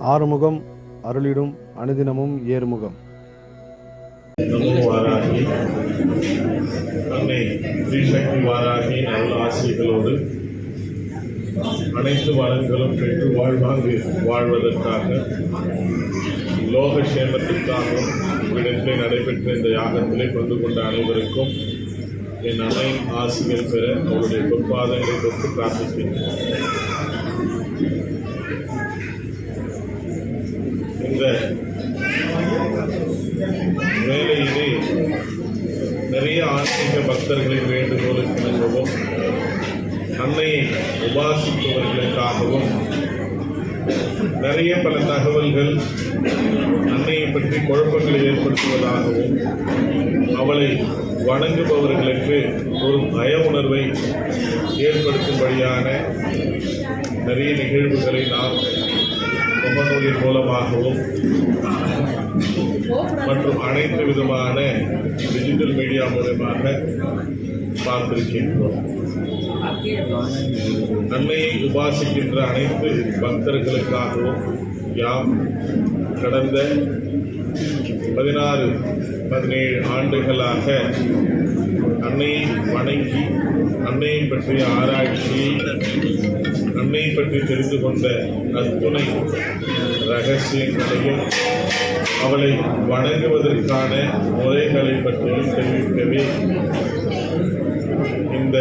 ஆறுமுகம் அருளிடும் அனுதினமும் ஏறுமுகம். வாராகி அன்னை ஸ்ரீசக்தி வாராகி நல்ல அனைத்து வளங்களும் பெற்று வாழ்வாங்கு வாழ்வதற்காக லோக சேமத்திற்காகவும் இடத்திலே நடைபெற்ற இந்த யாகத்திலே கொண்டு கொண்ட அனைவருக்கும் என் அணை ஆசிரியர் பெற அவருடைய பொற்பாதங்களை தொட்டு பிரார்த்திக்கின்றேன். இந்த வேலையிலே நிறைய ஆன்மீக பக்தர்களின் வேண்டுகோளுக்கு இணங்கவும் அன்னையை உபாசிப்பவர்களுக்காகவும் நிறைய பல தகவல்கள் அன்னையை பற்றி குழப்பங்களை ஏற்படுத்துவதாகவும் அவளை வணங்குபவர்களுக்கு ஒரு பய உணர்வை ஏற்படுத்தும்படியான நிறைய நிகழ்வுகளை நாம் முகநூலின் மூலமாகவும் மற்றும் அனைத்து விதமான டிஜிட்டல் மீடியா மூலமாக பார்த்திருக்கின்றோம். அன்னையை உபாசிக்கின்ற அனைத்து பக்தர்களுக்காகவும் யாம் கடந்த பதினாறு பதினேழு ஆண்டுகளாக அன்னையை வணங்கி அன்னையை பற்றிய ஆராய்ச்சி அன்னையை பற்றி தெரிந்து கொண்ட அத்துணை ரகசியங்களையும் அவளை வணங்குவதற்கான முறைகளை பற்றியும் தெரிவிக்கவே இந்த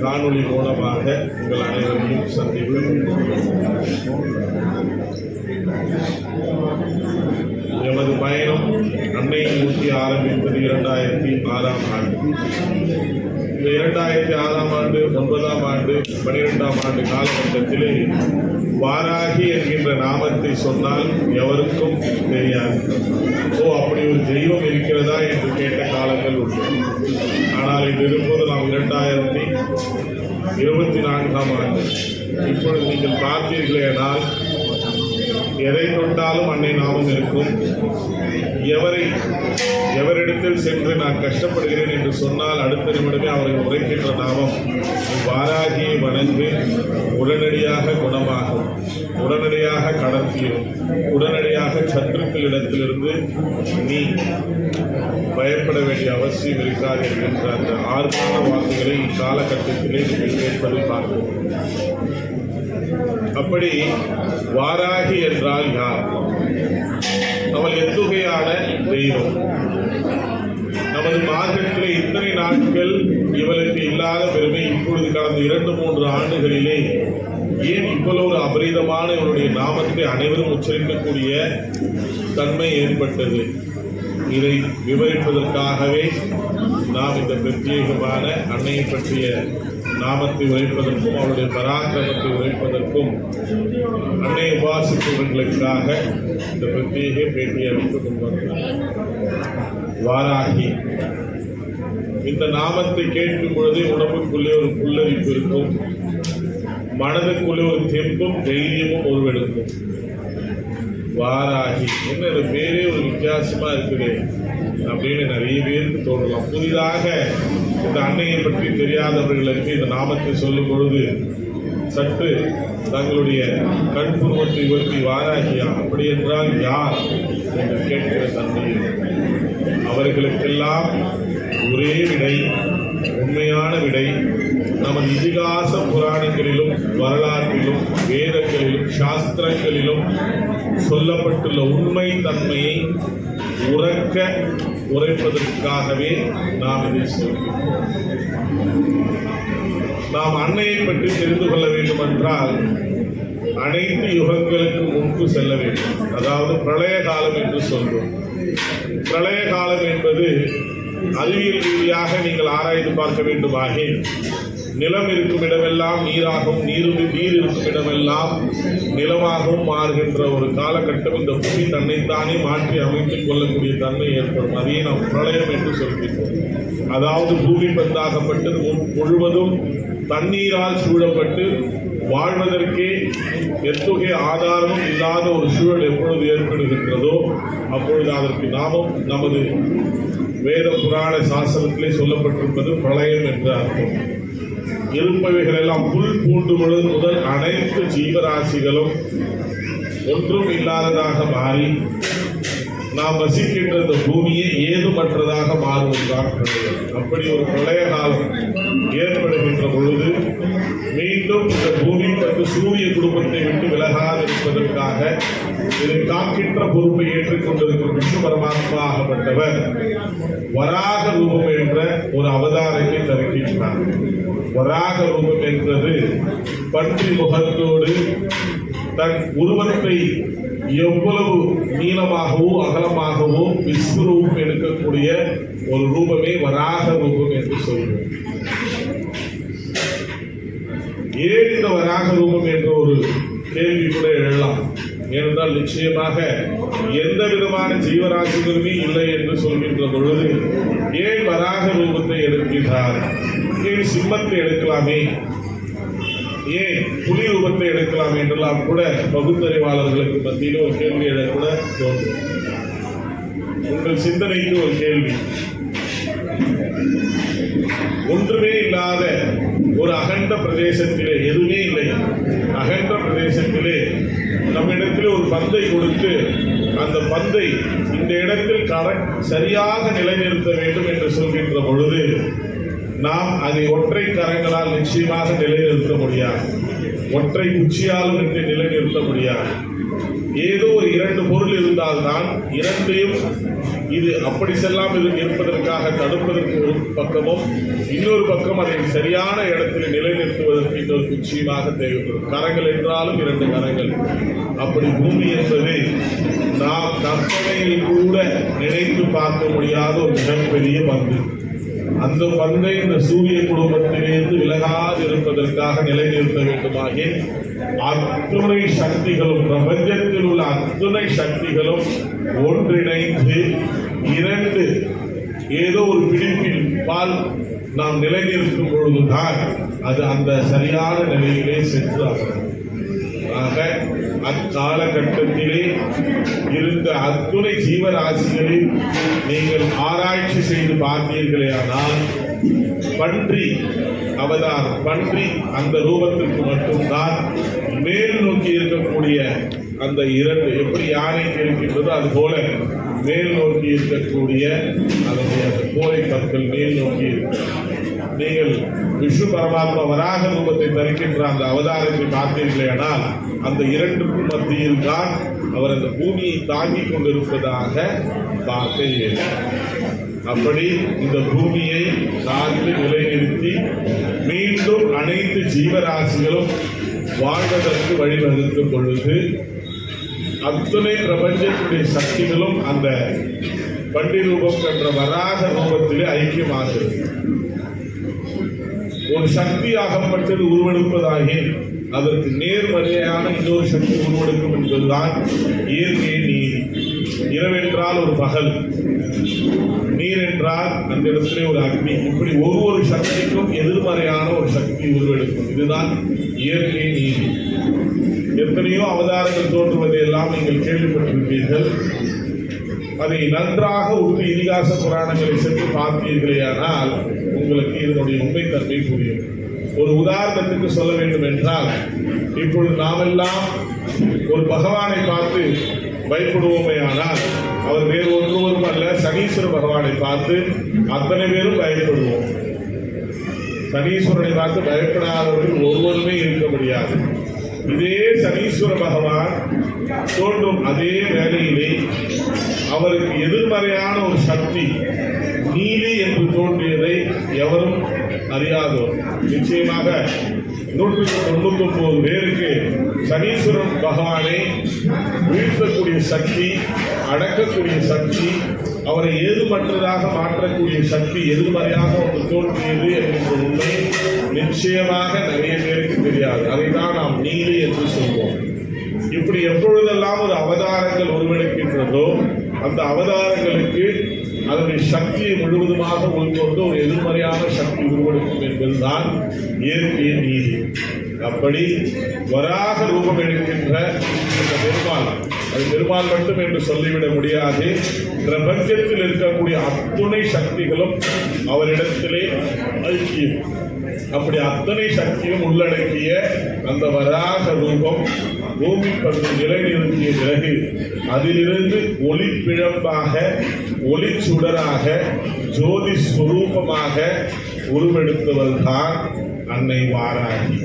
காணொளி மூலமாக உங்கள் அனைவரையும் சந்திப்பு எமது பயணம் அன்னை நோக்கி ஆரம்பித்தது இரண்டாயிரத்தி ஆறாம் ஆண்டு. இந்த இரண்டாயிரத்தி ஆறாம் ஆண்டு ஒன்பதாம் ஆண்டு பனிரெண்டாம் ஆண்டு காலகட்டத்திலே வாராகி என்கின்ற நாமத்தை சொன்னால் எவருக்கும் தெரியாது. ஓ அப்படி ஒரு தெய்வம் இருக்கிறதா என்று கேட்ட காலங்கள் உண்டு. ஆனால் இது இருப்பது நாம் இரண்டாயிரத்தி இருபத்தி நான்காம் ஆண்டு. இப்பொழுது நீங்கள் பார்த்தீர்களேனால் எதை தொட்டாலும் அன்னை நாமம் இருக்கும். எவரை எவரிடத்தில் சென்று நான் கஷ்டப்படுகிறேன் என்று சொன்னால் அடுத்த நிமிடமே அவர்கள் உரைக்கின்ற நாமம் வாராகியை வணங்கு உடனடியாக குணமாகும் உடனடியாக கடத்தியும் உடனடியாக சத்துருக்களிடத்திலிருந்து நீ பயப்பட வேண்டிய அவசியம் இருக்காது என்கின்ற அந்த ஆர்வமான வாக்குகளை இக்காலகட்டத்திலே நீங்கள் கேட்பதை பார்க்கிறோம் அப்படி வாராகி என்றால் யார்? அவள் எத்துகையான தெய்வம்? நமது மார்க்கத்திலே இத்தனை நாட்கள் இவளுக்கு இல்லாத பெருமை இப்பொழுது கடந்த இரண்டு மூன்று ஆண்டுகளிலே ஏன் இவ்வளவு ஒரு அபரிதமான இவருடைய நாமத்தை அனைவரும் உச்சரிக்கக்கூடிய தன்மை ஏற்பட்டது? இதை விவரிப்பதற்காகவே நாம் இந்த பிரத்யேகமான அன்னையை பற்றிய நாமத்தை உழைப்பதற்கும் அவருடைய பராக்கிரமத்தை உழைப்பதற்கும் அன்னை உபாசிப்பவர்களுக்காக இந்த பிரத்யேக பேட்டியை அமைத்துக் கொண்டிருக்கிறோம் வாராகி இந்த நாமத்தை கேட்கும் பொழுதே உடம்புக்குள்ளே ஒரு புல்லரிப்பு இருக்கும் மனதுக்குள்ளே ஒரு தெம்பும் தைரியமும் உருவெடுக்கும். வாராகி என்ன பேரே ஒரு வித்தியாசமாக இருக்குது அப்படின்னு நிறைய பேருக்கு தோன்றலாம். புதிதாக இந்த அன்னையை பற்றி தெரியாதவர்களுக்கு இந்த நாமத்தை சொல்லும் பொழுது சற்று தங்களுடைய கண் புருவத்தை உயர்த்தி வாராகியா அப்படி என்றால் யார்? என்று கேட்கிற தன்மையில் அவர்களுக்கெல்லாம் ஒரே விடை உண்மையான விடை நமது இதிகாச புராணங்களிலும் வரலாற்றிலும் வேதங்களிலும் சாஸ்திரங்களிலும் சொல்லப்பட்டுள்ள உண்மை தன்மையை உறக்க உரைப்பதற்காகவே நாம் இதை சொல்கிறோம் நாம் அன்னையை பற்றி தெரிந்து கொள்ள வேண்டும் என்றால் அனைத்து யுகங்களுக்கு முன்பு செல்ல வேண்டும். அதாவது பிரளய காலம் என்று சொல்றோம். பிரளய காலம் என்பது அறிவியல் ரீதியாக நீங்கள் ஆராய்ந்து பார்க்க வேண்டுமாகில் நிலம் இருக்கும் இடமெல்லாம் நீராகவும் நீர் நீர் இருக்கும் இடமெல்லாம் நிலமாகவும் மாறுகின்ற ஒரு காலகட்டம் இந்த புவி தன்னைத்தானே மாற்றி அமைத்துக் கொள்ளக்கூடிய தன்மை ஏற்படும். அதையே நாம் பிரளயம் என்று சொல்கிறோம் அதாவது பூமி பந்தாகப்பட்டு மு- முழுவதும் தண்ணீரால் சூழப்பட்டு வாழ்வதற்கே எத்தொகை ஆதாரமும் இல்லாத ஒரு சூழல் எப்பொழுது ஏற்படுகின்றதோ அப்பொழுது அதற்கு நாமும் நமது வேத புராண சாஸ்திரத்திலே சொல்லப்பட்டிருப்பது பிரளயம் என்ற அர்த்தம். இருப்பவைகள் எல்லாம் புல் பூண்டு முதல் முதல் அனைத்து ஜீவராசிகளும் ஒன்றும் இல்லாததாக மாறி நாம் வசிக்கின்ற இந்த பூமியை ஏதுமற்றதாக மாறுவதுதான் அப்படி ஒரு பிரளய காலம் ஏற்படுகின்ற பொழுது மீண்டும் இந்த பூமி பற்றி சூரிய குடும்பத்தை விட்டு விலகாதிருப்பதற்காக இதை காக்கின்ற பொறுப்பை ஏற்றுக்கொண்டிருக்கும் விஷ்ணு பரமாத்மா ஆகப்பட்டவர். வராக ரூபம் என்ற ஒரு அவதாரத்தை தருகின்றார். வராக ரூபம் என்பது பன்றி முகத்தோடு தன் உருவத்தை எவ்வளவு நீளமாகவோ அகலமாகவோ விஸ்வரூபம் எடுக்கக்கூடிய ஒரு ரூபமே வராக ரூபம் என்று சொல்வோம். ஏன் இந்த வராக ரூபம் என்ற ஒரு கேள்வி கூட எழலாம். ஏனென்றால் நிச்சயமாக எந்த விதமான ஜீவராசிகளுமே இல்லை என்று சொல்கின்ற பொழுது ஏன் வராக ரூபத்தை எடுக்கிறார் ஏன் சிம்மத்தை எடுக்கலாமே? ஏன் புலி ரூபத்தை எடுக்கலாம் என்றெல்லாம் கூட பகுத்தறிவாளர்களுக்கு மத்தியில் ஒரு கேள்வி எழக்கூட தோன்றும். உங்கள் சிந்தனைக்கு ஒரு கேள்வி. ஒன்றுமே இல்லாத ஒரு அகண்ட பிரதேசத்திலே எதுவுமே இல்லை. அகண்ட பிரதேசத்திலே நம்மிடத்தில் ஒரு பந்தை கொடுத்து அந்த பந்தை இந்த இடத்தில் கரெக்ட் சரியாக நிலைநிறுத்த வேண்டும் என்று சொல்கின்ற பொழுது நாம் அதை ஒற்றை கரங்களால் நிச்சயமாக நிலைநிறுத்த முடியாது. ஒற்றை குச்சியாலும் என்று நிலைநிறுத்த முடியாது. ஏதோ ஒரு இரண்டு பொருள் இருந்தால்தான் இரண்டையும் இது அப்படி செல்லாமல் இருப்பதற்காக தடுப்பதற்கு ஒரு பக்கமும் இன்னொரு பக்கம் அதை சரியான இடத்தில் நிலைநிறுத்துவதற்கு இன்னொரு நிச்சயமாக தேவைப்படும். கரங்கள் என்றாலும் இரண்டு கரங்கள். அப்படி பூமி என்பது நாம் கற்பனையில் கூட நினைத்து பார்க்க முடியாத ஒரு மிகப்பெரிய பங்கு. அந்த பங்கை இந்த சூரிய குடும்பத்திலிருந்து விலகாது இருப்பதற்காக நிலைநிறுத்த வேண்டுமாகி அத்துணை சக்திகளும் பிரபஞ்சத்தில் உள்ள அத்துணை சக்திகளும் ஒன்றிணைந்து இரண்டு ஏதோ ஒரு பிடிப்பில் பால் நாம் நிலைநிறுத்தும் பொழுதுதான் அது அந்த சரியான நிலையிலே சென்று ஆக அக்காலகட்டத்திலே இருந்த அத்துணை ஜீவராசிகளில் நீங்கள் ஆராய்ச்சி செய்து பார்த்தீர்களே ஆனால் பன்றி அவதாரம் பன்றி அந்த ரூபத்திற்கு மட்டும்தான் மேல் நோக்கி இருக்கக்கூடிய அந்த இரண்டு எப்படி யானைக்கு இருக்கின்றதோ அது போல மேல் நோக்கி இருக்கக்கூடிய அதனுடைய அந்த கோலை கற்கள் மேல் நோக்கி இருக்கிறது நீங்கள் விஷ்ணு பரமாத்மா வராக ரூபத்தை தரிக்கின்ற அந்த அவதாரத்தை பார்த்தீர்களேயானால் அந்த இரண்டுக்கும் மத்தியில் தான் அவர் அந்த பூமியை தாங்கிக் கொண்டிருப்பதாக பார்க்க இயலும். அப்படி இந்த பூமியை சார்ந்து நிலைநிறுத்தி மீண்டும் அனைத்து ஜீவராசிகளும் வாழ்வதற்கு வழிவகுக்கும் பொழுது அத்துணை பிரபஞ்சத்துடைய சக்திகளும் அந்த பண்டி ரூபம் என்ற வராக ரூபத்திலே ஐக்கியமாகிறது ஒரு சக்தி ஆகப்பட்டது உருவெடுப்பதாகி அதற்கு நேர்மறையான இன்னொரு சக்தி உருவெடுக்கும் என்பதுதான் இயற்கை நீர் இரவென்றால் ஒரு பகல் நீர் என்றால் அந்த இடத்திலே ஒரு அக்னி. இப்படி ஒவ்வொரு சக்திக்கும் எதிர்மறையான ஒரு சக்தி உருவெடுக்கும். இதுதான் இயற்கை நீதி. எத்தனையோ அவதாரங்கள் தோன்றுவதை எல்லாம் நீங்கள் கேள்விப்பட்டிருப்பீர்கள். அதை நன்றாக உற்று இதிகாச புராணங்களை சென்று பார்த்தீர்களேயானால் உங்களுக்கு இதனுடைய உண்மைத்தன்மை புரியும். ஒரு உதாரணத்துக்கு சொல்ல வேண்டும் என்றால் இப்பொழுது நாமெல்லாம் ஒரு பகவானை பார்த்து பயப்படுவோமே ஆனால் அவர் வேறு ஒன்றுவரும் அல்ல சனீஸ்வர பகவானை பார்த்து அத்தனை பேரும் பயப்படுவோம். சனீஸ்வரனை பார்த்து பயப்படாதவர்கள் ஒருவருமே இருக்க முடியாது. இதே சனீஸ்வர பகவான் தோன்றும் அதே வேலையிலே அவருக்கு எதிர்மறையான ஒரு சக்தி நீலி என்று தோன்றியதை எவரும் அறியாதோர். நிச்சயமாக நூற்றுக்கு தொண்ணூத்தி ஒன்பது பேருக்கு சனீஸ்வரன் பகவானை வீழ்த்தக்கூடிய சக்தி அடக்கக்கூடிய சக்தி அவரை ஏதுமற்றதாக மாற்றக்கூடிய சக்தி எதிர்மறையாக ஒன்று தோன்றியது என்கின்ற உண்மை நிச்சயமாக நிறைய பேருக்கு தெரியாது. அதை தான் நாம் நீலி என்று சொல்வோம். இப்படி எப்பொழுதெல்லாம் ஒரு அவதாரங்கள் உருவெடுக்கின்றதோ அந்த அவதாரங்களுக்கு அதனுடைய சக்தியை முழுவதுமாக உள்கொண்டு ஒரு எதிர்மறையான சக்தி உருவெடுக்கும் என்பதுதான் இயற்கையின் நீதி. அப்படி வராக ரூபம் எடுக்கின்ற இந்த பெருமாள் அது பெருமாள் மட்டும் என்று சொல்லிவிட முடியாது. பிரபஞ்சத்தில் இருக்கக்கூடிய அத்துணை சக்திகளும் அவரிடத்திலே ஐக்கியம். அப்படி அத்தனை சக்தியும் உள்ளடக்கிய அந்த வராக ரூபம் பூமி பத்து நிலை நிறுத்திய பிறகு அதிலிருந்து ஒளி சுடராக ஜோதி ஸ்வரூபமாக உருவெடுத்தவர்தான் அன்னை வாராகி.